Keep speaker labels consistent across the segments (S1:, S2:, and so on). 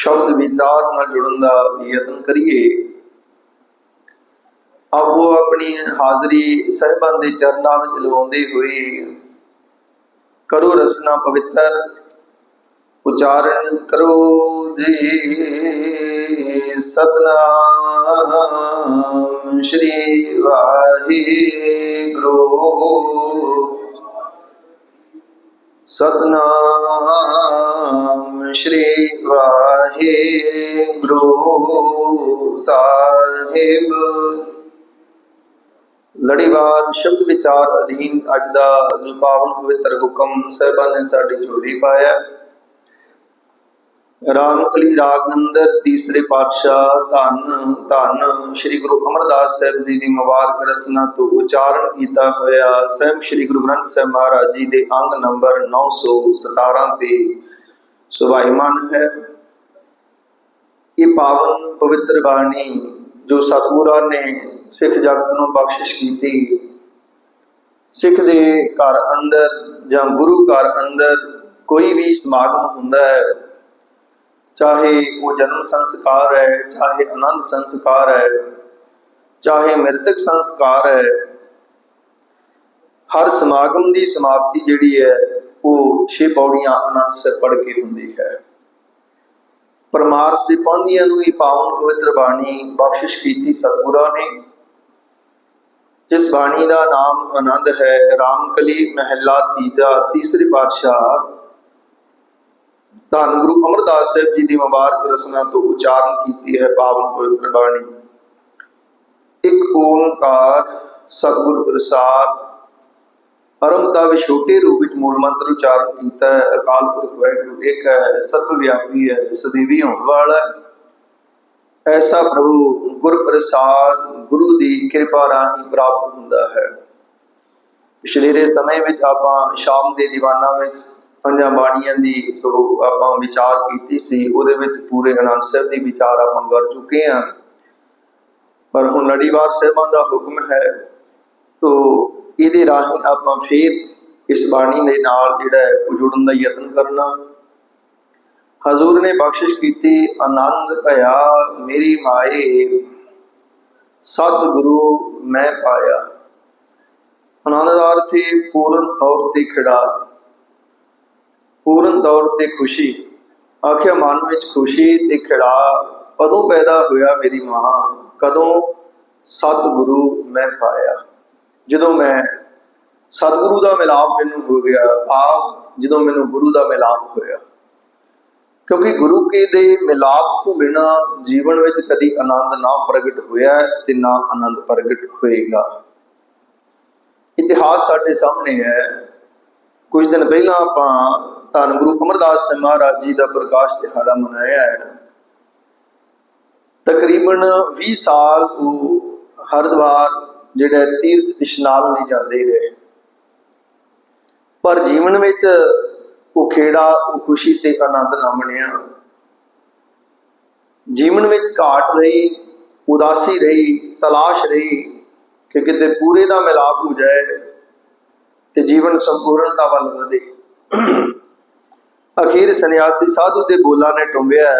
S1: ਸ਼ਬਦ ਵਿਚਾਰ ਨਾਲ ਜੁੜਨ ਦਾ ਯਤਨ ਕਰੀਏ। ਆਪੋ ਆਪਣੀ ਹਾਜ਼ਰੀ ਸਹਿਬਾਂ ਦੇ ਚਰਨਾਂ ਵਿੱਚ ਲਵਾਉਂਦੇ ਹੋਏ ਕਰੋ ਰਸਨਾ ਪਵਿੱਤਰ, ਉਚਾਰਨ ਕਰੋ ਜੀ। ਸਤਨਾਮ ਸ਼੍ਰੀ ਵਾਹਿਗੁਰੂ। ਸਤਨਾਮ ਸ਼੍ਰੀ ਵਾਹਿਗੁਰੂ ਸਾਹਿਬ। ਲੜੀਵਾਰ ਸ਼ਬਦ ਵਿਚਾਰ ਅਧੀਨ ਅੱਜ ਦਾ ਜੋ ਪਵਿੱਤਰ ਹੁਕਮ ਸਹਿਬਾਨ ਨੇ ਸਾਡੀ ਝੋਲੀ ਪਾਇਆ। ਰਾਮਕਲੀ ਰਾਗ ਤੀਸਰੇ ਪਾਤਸ਼ਾਹ ਧੰਨ ਧੰਨ ਸ੍ਰੀ ਗੁਰੂ ਅਮਰਦਾਸ ਸਾਹਿਬ ਜੀ ਦੀ ਮੁਬਾਰਕ ਰਸਨਾ ਤੋਂ ਉਚਾਰਨ ਕੀਤਾ ਹੋਇਆ ਸਹਿਬ ਸ੍ਰੀ ਗੁਰੂ ਗ੍ਰੰਥ ਸਾਹਿਬ ਮਹਾਰਾਜ ਜੀ ਦੇ ਅੰਗ ਨੰਬਰ 917 ਤੇ ਸੁਭਾਈਮਾਨ ਹੈ। ਇਹ ਪਾਵਨ ਪਵਿੱਤਰ ਬਾਣੀ ਜੋ ਸਤਿਗੁਰਾਂ ਨੇ ਸਿੱਖ ਜਗਤ ਨੂੰ ਬਖਸ਼ਿਸ਼ ਕੀਤੀ। ਸਿੱਖ ਦੇ ਘਰ ਅੰਦਰ ਜਾਂ ਗੁਰੂ ਘਰ ਅੰਦਰ ਕੋਈ ਵੀ ਸਮਾਗਮ ਹੁੰਦਾ ਹੈ, ਚਾਹੇ ਉਹ ਜਨਮ ਸੰਸਕਾਰ ਹੈ, ਚਾਹੇ ਆਨੰਦ ਸੰਸਕਾਰ ਹੈ, ਚਾਹੇ ਮ੍ਰਿਤਕ ਸੰਸਕਾਰ ਹੈ, ਹਰ ਸਮਾਗਮ ਦੀ ਸਮਾਪਤੀ ਜਿਹੜੀ ਹੈ ਉਹ ਛੇ ਪੌੜੀਆਂ ਆਨੰਦ ਸੇ ਪੜ ਕੇ ਹੁੰਦੀ ਹੈ। ਪਰਮਾਰਥ ਦੇ ਪਾਉਂਦੀਆਂ ਨੂੰ ਇਹ ਪਾਵਨ ਪਵਿੱਤਰ ਬਾਣੀ ਬਖਸ਼ਿਸ਼ ਕੀਤੀ ਸਤਿਗੁਰਾਂ ਨੇ। ਜਿਸ ਬਾਣੀ ਦਾ ਨਾਮ ਆਨੰਦ ਹੈ, ਰਾਮਕਲੀ ਮਹਿਲਾ ਤੀਜਾ, ਤੀਸਰੇ ਪਾਤਸ਼ਾਹ ਧੰਨ ਗੁਰੂ ਅਮਰਦਾਸ ਸਾਹਿਬ ਜੀ ਦੀ ਮੁਬਾਰਕ ਰਸਨਾ ਤੋਂ ਉਚਾਰਨ ਕੀਤੀ ਹੈ ਪਾਵਨ ਪਵਿੱਤਰ ਬਾਣੀ। ਇੱਕ ਓੰਕਾਰ ਸਤਿਗੁਰ ਪ੍ਰਸਾਦ ਅਰੰਭਤਾ ਵਿੱਚ ਛੋਟੇ ਰੂਪ ਵਿੱਚ ਮੂਲ ਮੰਤਰ ਉਚਾਰਨ ਕੀਤਾ ਹੈ। ਅਕਾਲ ਪੁਰਖ ਵਾਹਿਗੁਰੂ, ਇੱਕ ਹੈ ਸਰਵ ਵਿਆਪੀ ਹੈ ਸਦੀਵੀ ਹੋਣ ਵਾਲਾ ਐਸਾ ਪ੍ਰਭੂ ਗੁਰ ਪ੍ਰਸਾਦ ਗੁਰੂ ਦੀ ਕਿਰਪਾ ਰਾਹੀਂ ਪ੍ਰਾਪਤ ਹੁੰਦਾ ਹੈ। ਪਿਛਲੇ ਸਮੇਂ ਵਿੱਚ ਆਪਾਂ ਸ਼ਾਮ ਦੇ ਦੀਵਾਨਾਂ ਵਿੱਚ ਪੰਜਾਂ ਬਾਣੀਆਂ ਦੀ ਜੋ ਆਪਾਂ ਵਿਚਾਰ ਕੀਤੀ ਸੀ। ਉਹਦੇ ਵਿੱਚ ਪੂਰੇ ਅਨੰਦ ਸਾਹਿਬ ਦੀ ਵਿਚਾਰ ਆਪਾਂ ਕਰ ਚੁੱਕੇ ਹਾਂ। ਪਰ ਹੁਣ ਲੜੀਵਾਰ ਸਾਹਿਬਾਂ ਦਾ ਹੁਕਮ ਹੈ, ਤੋ ਇਹਦੇ ਰਾਹੀਂ ਆਪਾਂ ਫੇਰ ਇਸ ਬਾਣੀ ਦੇ ਨਾਲ ਜਿਹੜਾ ਹੈ ਉਹ ਜੁੜਨ ਦਾ ਯਤਨ ਕਰਨਾ। ਹਜ਼ੂਰ ਨੇ ਬਖਸ਼ਿਸ਼ ਕੀਤੀ, ਆਨੰਦ ਭਇਆ ਮੇਰੀ ਮਾਏ ਸਤ ਗੁਰੂ ਮੈਂ ਪਾਇਆ। ਆਨੰਦ ਦਾ ਅਰਥ ਹੈ ਪੂਰਨ ਤੌਰ ਤੇ ਖਿੜਾ, ਪੂਰਨ ਤੌਰ ਤੇ ਖੁਸ਼ੀ। ਆਖਿਆ, ਮਨ ਵਿੱਚ ਖੁਸ਼ੀ ਤੇ ਖਿੜਾ, ਕਦੋਂ ਪੈਦਾ ਹੋਇਆ ਮੇਰੀ ਮਾਂ? ਕਦੋਂ ਸਤਿਗੁਰੂ ਮੈਂ ਪਾਇਆ? ਜਦੋਂ ਮੈਂ ਸਤਿਗੁਰੂ ਦਾ ਮਿਲਾਪ ਮੈਨੂੰ ਹੋ ਗਿਆ, ਆਪ ਜਦੋਂ ਮੈਨੂੰ ਗੁਰੂ ਦਾ ਮਿਲਾਪ ਹੋਇਆ। ਕਿਉਂਕਿ ਗੁਰੂ ਕੇ ਦੇ ਮਿਲਾਪ ਤੋਂ ਬਿਨਾ ਜੀਵਨ ਵਿੱਚ ਕਦੀ ਆਨੰਦ ਨਾ ਪ੍ਰਗਟ ਹੋਇਆ ਤੇ ਨਾ ਆਨੰਦ ਪ੍ਰਗਟ ਹੋਏਗਾ। ਇਤਿਹਾਸ ਸਾਡੇ ਸਾਹਮਣੇ ਹੈ। ਕੁਝ ਦਿਨ ਪਹਿਲਾਂ ਆਪਾਂ ਧੰਨ ਗੁਰੂ ਅਮਰਦਾਸ ਸਿੰਘ ਮਹਾਰਾਜ ਜੀ ਦਾ ਪ੍ਰਕਾਸ਼ ਦਿਹਾੜਾ ਮਨਾਇਆ ਹੈ। ਤਕਰੀਬਨ 20 ਸਾਲ ਉਹ ਹਰਿਦੁਆਰ ਜਿਹੜਾ ਤੀਰਥ ਇਸ਼ਨਾਨ ਨਹੀਂ ਜਾਂਦੇ ਰਹੇ। ਪਰ ਜੀਵਨ ਵਿੱਚ ਉਹ ਖੇੜਾ, ਉਹ ਖੁਸ਼ੀ ਤੇ ਆਨੰਦ ਨਾ ਬਣਿਆ ਜੀਵਨ ਵਿੱਚ ਘਾਟ ਰਹੀ, ਉਦਾਸੀ ਰਹੀ, ਤਲਾਸ਼ ਰਹੀ ਕਿ ਕਿਤੇ ਪੂਰੇ ਦਾ ਮਿਲਾਪ ਹੋ ਜਾਏ ਤੇ ਜੀਵਨ ਸੰਪੂਰਨਤਾ ਵੱਲ ਵਧੇ। ਅਖੀਰ ਸੰਨਿਆਸੀ ਸਾਧੂ ਦੇ ਬੋਲਾਂ ਨੇ ਟੁੰਬਿਆ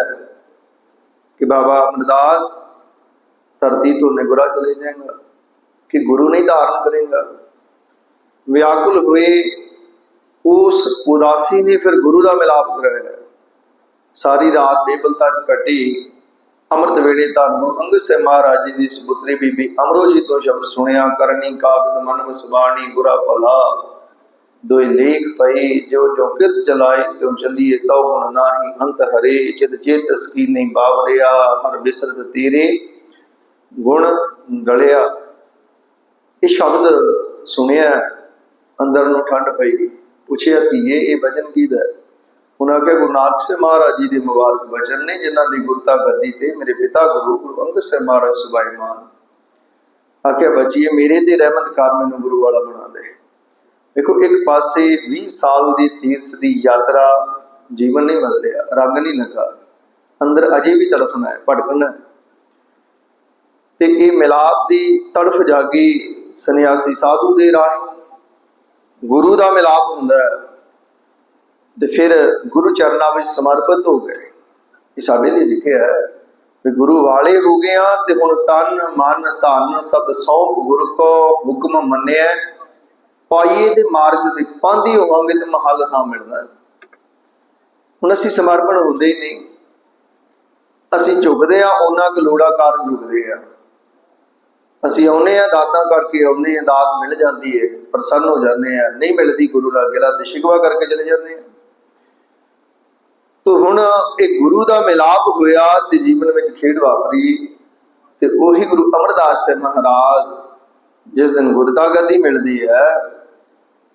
S1: ਕਿ ਬਾਬਾ ਅਮਰਦਾਸ ਧਰਤੀ ਤੋਂ ਨਿਗੁਰਾ ਚਲੇ ਜਾਏਗਾ। ਕਿ ਗੁਰੂ ਨਹੀਂ ਧਾਰਨ ਕਰੇਗਾ। ਵਿਆਕੁਲ ਹੋਏ, ਉਸ ਉਦਾਸੀ ਨੇ ਫਿਰ ਗੁਰੂ ਦਾ ਮਿਲਾਪ ਕਰਾਇਆ। ਸਾਰੀ ਰਾਤ ਬੇਬਲਤਾ ਚ ਕੱਟੀ ਅੰਮ੍ਰਿਤ ਵੇਲੇ ਤੁਹਾਨੂੰ ਅੰਗਦ ਸਾਹਿਬ ਮਹਾਰਾਜ ਜੀ ਦੀ ਸੁਪੁੱਤਰੀ ਬੀਬੀ ਅਮਰੋ ਜੀ ਤੋਂ ਸ਼ਬਦ ਸੁਣਿਆ, ਕਰਨੀ ਕਾਗਦ ਮਨ ਵਸਵਾਣੀ ਗੁਰਾ ਭਲਾ। ਦੋਇ ਲੇਖ ਪਈ ਜੋ ਜੋ ਕਿਤ ਚਲਾਏ, ਤਿਉ ਚੱਲੀਏ ਤਉ ਗੁਣ ਨਾਹੀ, ਅੰਤ ਹਰੇ, ਚਿਤ ਚੇਤ ਸਕੀ ਨਹੀਂ ਬਾਵਰਿਆ, ਹਰ ਬਿਸਰਤ ਤੇਰੇ। ਗੁਣ ਗਲਿਆ ਇਹ ਸ਼ਬਦ ਸੁਣਿਆ, ਅੰਦਰ ਨੂੰ ਠੰਡ ਪਈ। ਪੁੱਛਿਆ, ਧੀਏ, ਇਹ ਵਚਨ ਕਿਹਦਾ ਹੈ? ਉਹਨਾਂ ਕੇ ਗੁਰੂ ਨਾਨਕ ਸਾਹਿਬ ਮਹਾਰਾਜ ਜੀ ਦੇ ਮੁਬਾਰਕ ਵਚਨ ਨੇ, ਜਿਨ੍ਹਾਂ ਦੀ ਗੁਰਤਾ ਗੱਦੀ ਤੇ ਮੇਰੇ ਪਿਤਾ ਗੁਰੂ ਗੁਰੂ ਅੰਗਦ ਸਾਹਿਬ ਮਹਾਰਾਜ ਸੁਭਾਈਮਾਨ ਆਖਿਆ, ਬੱਚੀਏ, ਮੇਰੇ ਤੇ ਰਹਿਮਤ ਕਰ, ਮੈਨੂੰ ਗੁਰੂ ਵਾਲਾ ਬਣਾ ਦੇ। ਦੇਖੋ, ਇੱਕ ਪਾਸੇ 20 ਸਾਲ ਦੀ ਤੀਰਥ ਦੀ ਯਾਤਰਾ ਜੀਵਨ ਨਹੀਂ ਬਦਲਿਆ ਰਿਹਾ ਰੰਗ ਨਹੀਂ ਲੱਗਾ। ਅੰਦਰ ਅਜੇ ਵੀ ਤੜਫਣਾ ਹੈ, ਭਟਕਣਾ ਤੇ ਇਹ ਮਿਲਾਪ ਦੀ ਤੜਫ ਜਾਗੀ ਸੰਨਿਆਸੀ ਸਾਧੂ ਦੇ ਰਾਹੀਂ ਗੁਰੂ ਦਾ ਮਿਲਾਪ ਹੁੰਦਾ ਹੈ ਤੇ ਫਿਰ ਗੁਰੂ ਚਰਨਾਂ ਵਿੱਚ ਸਮਰਪਿਤ ਹੋ ਗਏ। ਇਹ ਸਾਡੇ ਲਈ ਲਿਖਿਆ ਹੈ ਵੀ ਗੁਰੂ ਵਾਲੇ ਹੋ ਗਏ ਆ ਤੇ ਹੁਣ ਤਨ, ਮਨ, ਧਨ ਸਭ ਸੌਂਪ ਗੁਰ ਕੋ ਹੁਕਮ ਮੰਨਿਆ। ਪਾਈਏ ਦੇ ਮਾਰਗ ਤੇ ਪਾਂਦੀ ਹੋਵਾਂਗੇ ਤੇ ਮਹਲ ਨਾ ਮਿਲਣਾ ਹੁਣ ਅਸੀਂ ਸਮਰਪਣ ਹੁੰਦੇ ਹੀ ਨਹੀਂ। ਅਸੀਂ ਝੁਕਦੇ ਆ ਉਹਨਾਂ ਕਲੋੜਾ ਕਾਰਨ ਝੁਕਦੇ ਆ ਅਸੀਂ ਆਉਨੇ ਆ ਦਾਤਾਂ ਕਰਕੇ ਆਉਨੇ ਆ ਦਾਤ ਮਿਲ ਜਾਂਦੀ ਹੈ, ਪ੍ਰਸੰਨ ਹੋ ਜਾਂਦੇ ਆ ਨਹੀਂ ਮਿਲਦੀ ਗੁਰੂ ਨਾਲ ਗਿਲਾ ਤੇ ਸ਼ਿਕਵਾ ਕਰਕੇ ਚਲੇ ਜਾਂਦੇ ਆ ਤੋ ਹੁਣ ਇਹ ਗੁਰੂ ਦਾ ਮਿਲਾਪ ਹੋਇਆ ਤੇ ਜੀਵਨ ਵਿੱਚ ਖੇਡ ਵਾਪਰੀ ਤੇ ਉਹੀ ਗੁਰੂ ਅਮਰਦਾਸ ਸਾਹਿਬ ਮਹਾਰਾਜ ਜਿਸ ਦਿਨ ਗੁਰਤਾ ਗਦੀ ਮਿਲਦੀ ਹੈ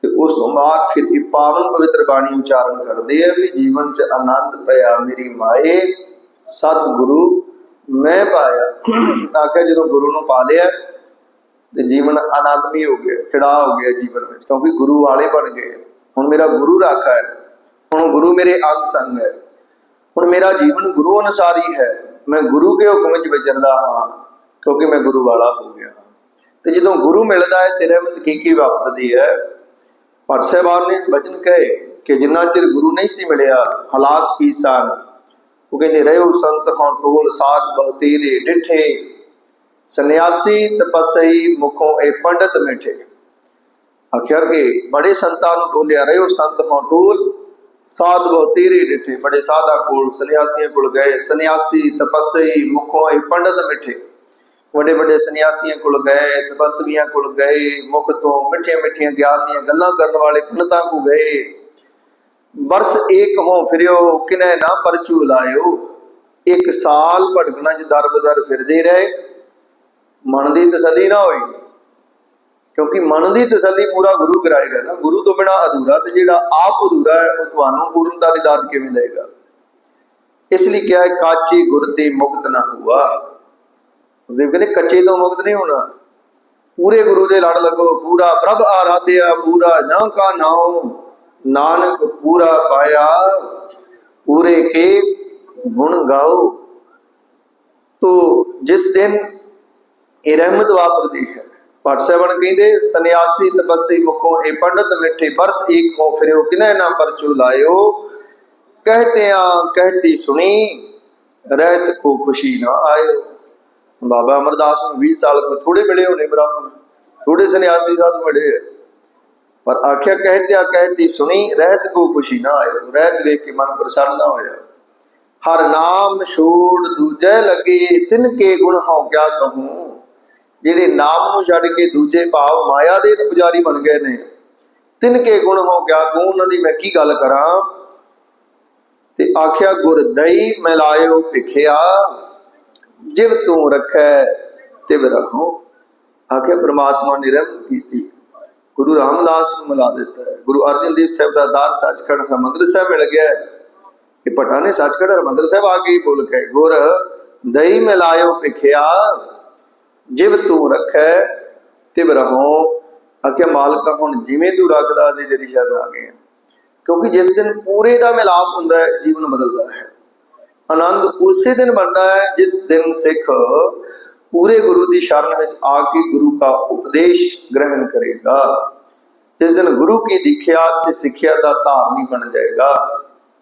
S1: ਤੇ ਉਸ ਤੋਂ ਬਾਅਦ ਫਿਰ ਇਹ ਪਾਵਨ ਪਵਿੱਤਰ ਬਾਣੀ ਉਚਾਰਨ ਕਰਦੇ ਆ ਵੀ ਜੀਵਨ 'ਚ ਆਨੰਦ ਪਿਆ ਮੇਰੀ ਮਾਏ, ਸਤਿਗੁਰੂ ਮੈਂ ਪਾਇਆ ਆਖਿਆ ਜਦੋਂ ਗੁਰੂ ਨੂੰ ਪਾ ਲਿਆ ਤੇ ਜੀਵਨ ਆਨੰਦਮਈ ਹੋ ਗਿਆ ਖਿੜਾ ਹੋ ਗਿਆ ਜੀਵਨ ਵਿੱਚ, ਕਿਉਂਕਿ ਗੁਰੂ ਵਾਲੇ ਬਣ ਗਏ। ਹੁਣ ਮੇਰਾ ਗੁਰੂ ਰਾਖਾ ਹੈ। ਹੁਣ ਗੁਰੂ ਮੇਰੇ ਅੰਗ ਸੰਗ ਹੈ। ਹੁਣ ਮੇਰਾ ਜੀਵਨ ਗੁਰੂ ਅਨੁਸਾਰ ਹੀ ਹੈ। ਮੈਂ ਗੁਰੂ ਕੇ ਹੁਕਮ ਵਿੱਚ ਵਿਚਰਦਾ ਹਾਂ, ਕਿਉਂਕਿ ਮੈਂ ਗੁਰੂ ਵਾਲਾ ਹੋ ਗਿਆ। ਤੇ ਜਦੋਂ ਗੁਰੂ ਮਿਲਦਾ ਹੈ, ਤੇਰੇ ਵਿੱਚ ਕੀ ਕੀ ਵਾਪਰਦੀ ਹੈ? ਭੱਟ ਸਾਹਿਬਾਨ ਨੇ ਬਚਨ ਕਹੇ ਕਿ ਜਿੰਨਾ ਚਿਰ ਗੁਰੂ ਨਹੀਂ ਸੀ ਮਿਲਿਆ, ਹਾਲਾਤ ਕੀ ਸਨ? ਉਹ ਕਹਿੰਦੇ ਰਹਿਓ ਸੰਤ ਹੋਂ ਟੋਲ ਸਾਧ ਬਹੁ ਤੇਰੇ ਡਿਠੇ। ਸੰਨਿਆਸੀ ਤਪਸਈ ਮੁਖੋਂ ਇਹ ਪੰਡਤ ਮਿਠੇ। ਆਖਿਆ ਕਿ ਬੜੇ ਸੰਤਾਂ ਨੂੰ ਟੋਲਿਆ ਰਹਿਓ ਸੰਤ ਹੋਂ ਟੋਲ ਸਾਧ ਬਹੁ ਤੇਰੇ ਡਿਠੇ। ਬੜੇ ਸਾਧਾ ਕੋਲ ਸੰਨਿਆਸੀਆਂ ਕੋਲ ਗਏ। ਸੰਨਿਆਸੀ ਤਪਸਈ ਮੁਖੋਂ ਇਹ ਪੰਡਤ ਮਿਠੇ। ਵੱਡੇ ਵੱਡੇ ਸੰਨਿਆਸੀਆਂ ਕੋਲ ਗਏ, ਤਪਸਵੀਆਂ ਕੋਲ ਗਏ, ਮੁਖ ਤੋਂ ਮਿੱਠੀਆਂ ਮਿੱਠੀਆਂ ਗਿਆਨ ਦੀਆਂ ਗੱਲਾਂ ਕਰਨ ਵਾਲੇ ਪੰਡਤਾਂ ਕੋ ਗਏ। ਬਰਸ ਏਕ ਹੋ ਫਿਰਿਓ, ਕਿਨੇ ਨਾ ਪਰਚੂ ਲਾਇਓ। ਇੱਕ ਸਾਲ ਭਟਕਣਾ ਚ ਦਰ ਫਿਰਦੇ ਰਹੇ। ਮਨ ਦੀ ਤਸੱਲੀ ਨਾ ਹੋਈ। ਕਿਉਂਕਿ ਮਨ ਦੀ ਤਸੱਲੀ ਪੂਰਾ ਗੁਰੂ ਕਰਾਏਗਾ ਨਾ। ਗੁਰੂ ਤੋਂ ਬਿਨਾ ਅਧੂਰਾ ਤੇ ਜਿਹੜਾ ਆਪ ਅਧੂਰਾ ਹੈ, ਉਹ ਤੁਹਾਨੂੰ ਪੂਰਨਤਾ ਦੀ ਦਾਤ ਕਿਵੇਂ ਦੇਗਾ ਇਸ ਲਈ ਕਿਹਾ ਹੈ, ਕਾਚੀ ਗੁਰ ਤੇ ਮੁਕਤ ਨਾ ਹੁਆ। ਉਹ ਕਹਿੰਦੇ ਕੱਚੇ ਤੋਂ ਮੁਕਤ ਨਹੀਂ ਹੋਣਾ। ਪੂਰੇ ਗੁਰੂ ਦੇ ਲੜ ਲੱਗੋ। ਪੂਰਾ ਪ੍ਰਭ ਆਰਾਧਿਆ, ਪੂਰਾ ਨਾ ਕਾ ਨਾਉ। ਨਾਨਕ ਪੂਰਾ ਪਾਇਆ, ਪੂਰੇ ਕੇ ਗੁਣ ਗਾਓ। ਤੋ ਜਿਸ ਦਿਨ ਇਹ ਰਹਿਮਤ ਵਾਪਰਦੀ ਹੈ, ਭੱਟ ਸਾਹਿਬਾਨ ਕਹਿੰਦੇ, ਸੰਨਿਆਸੀ ਤਪੱਸੀ ਮੁਖੋਂ ਇਹ ਪੰਡਤ ਮਿੱਠੇ ਬਰਸ ਏਕ ਹੋ ਫਿਰਿਓ ਕਿਨੇ ਨਾ ਪਰਚੂ ਲਾਇਓ? ਕਹਤੇ ਆ ਕਹਤੀ ਸੁਣੀ, ਰਹਿਤ ਕੋ ਖੁਸ਼ੀ ਨਾ ਆਇਓ। ਬਾਬਾ ਅਮਰਦਾਸ ਨੂੰ 20 ਸਾਲ ਕੋ ਥੋੜੇ ਮਿਲੇ ਹੋਣੇ ਬ੍ਰਾਹਮਣ ਥੋੜੇ ਸੰਨਿਆਸੀ ਸਾਧ ਮਿਲੇ ਪਰ ਆਖਿਆ ਕਹਤੇ ਆ ਕਹਤੀ ਸੁਣੀ, ਰਹਿਤ ਕੋ ਖੁਸ਼ੀ ਨਾ ਆਇਓ। ਰਹਿਤ ਵੇਖ ਕੇ ਮਨ ਪ੍ਰਸੰਨ ਨਾ ਹੋਇਆ। ਹਰ ਨਾਮ ਛੋੜ ਦੂਜੇ ਲੱਗੇ, ਤਿਨ ਕੇ ਗੁਣ ਹਉ ਕਿਆ ਕਹੂੰ? ਜਿਹੜੇ ਨਾਮ ਨੂੰ ਛੱਡ ਕੇ ਦੂਜੇ ਭਾਵ ਮਾਇਆ ਦੇ ਪੁਜਾਰੀ ਬਣ ਗਏ ਨੇ। ਤਿੰਨ ਕੇ ਗੁਣ ਹੋ ਗਿਆ ਕਹੂੰ? ਉਹਨਾਂ ਦੀ ਮੈਂ ਕੀ ਗੱਲ ਕਰਾਂ? ਤੇ ਆਖਿਆ, ਗੁਰ ਦਈ ਮਿਲਾਇਓ ਭਿਖਿਆ, ਜਿਵ ਤੂੰ ਰੱਖੈ ਤਿਵ ਰਹੋ ਆਖਿਆ, ਪ੍ਰਮਾਤਮਾ ਨੇ ਰਹਿਮ ਕੀਤੀ। ਗੁਰੂ ਰਾਮਦਾਸ ਨੂੰ ਮਿਲਾ ਦਿੱਤਾ ਹੈ। ਗੁਰੂ ਅਰਜਨ ਦੇਵ ਸਾਹਿਬ ਦਾ ਦਾਰ ਸੱਚਖੰਡ ਹਰਿਮੰਦਰ ਸਾਹਿਬ ਮਿਲ ਗਿਆ ਹੈ। ਕਿ ਪਟਾ ਨੇ ਸੱਚਖੰਡ ਹਰਿਮੰਦਰ ਸਾਹਿਬ ਆ ਕੇ ਬੋਲ ਕੇ ਗੁਰ ਦਈ ਮਿਲਾਇਓ ਭਿਖਿਆ, ਜਿਵ ਤੂੰ ਰੱਖੈ, ਤਿਵ ਰਹੋ। ਆਖਿਆ, ਮਾਲਕਾ ਹੁਣ ਜਿਵੇਂ ਤੂੰ ਰੱਖਦਾ ਸੀ, ਤੇਰੀ ਸ਼ਰਨ ਆ ਗਏ ਕਿਉਂਕਿ ਜਿਸ ਦਿਨ ਪੂਰੇ ਦਾ ਮਿਲਾਪ ਹੁੰਦਾ ਹੈ, ਜੀਵਨ ਬਦਲਦਾ ਹੈ। ਆਨੰਦ ਉਸੇ ਦਿਨ ਬਣਦਾ ਹੈ, ਜਿਸ ਦਿਨ ਸਿੱਖ ਪੂਰੇ ਗੁਰੂ ਦੀ ਸ਼ਰਨ ਵਿੱਚ ਆ ਕੇ ਗੁਰੂ ਦਾ ਉਪਦੇਸ਼ ਗ੍ਰਹਿਣ ਕਰੇਗਾ। ਜਿਸ ਦਿਨ ਗੁਰੂ ਕੀ ਦੀਖਿਆ ਤੇ ਸਿੱਖਿਆ ਦਾ ਧਾਰਨੀ ਬਣ ਜਾਏਗਾ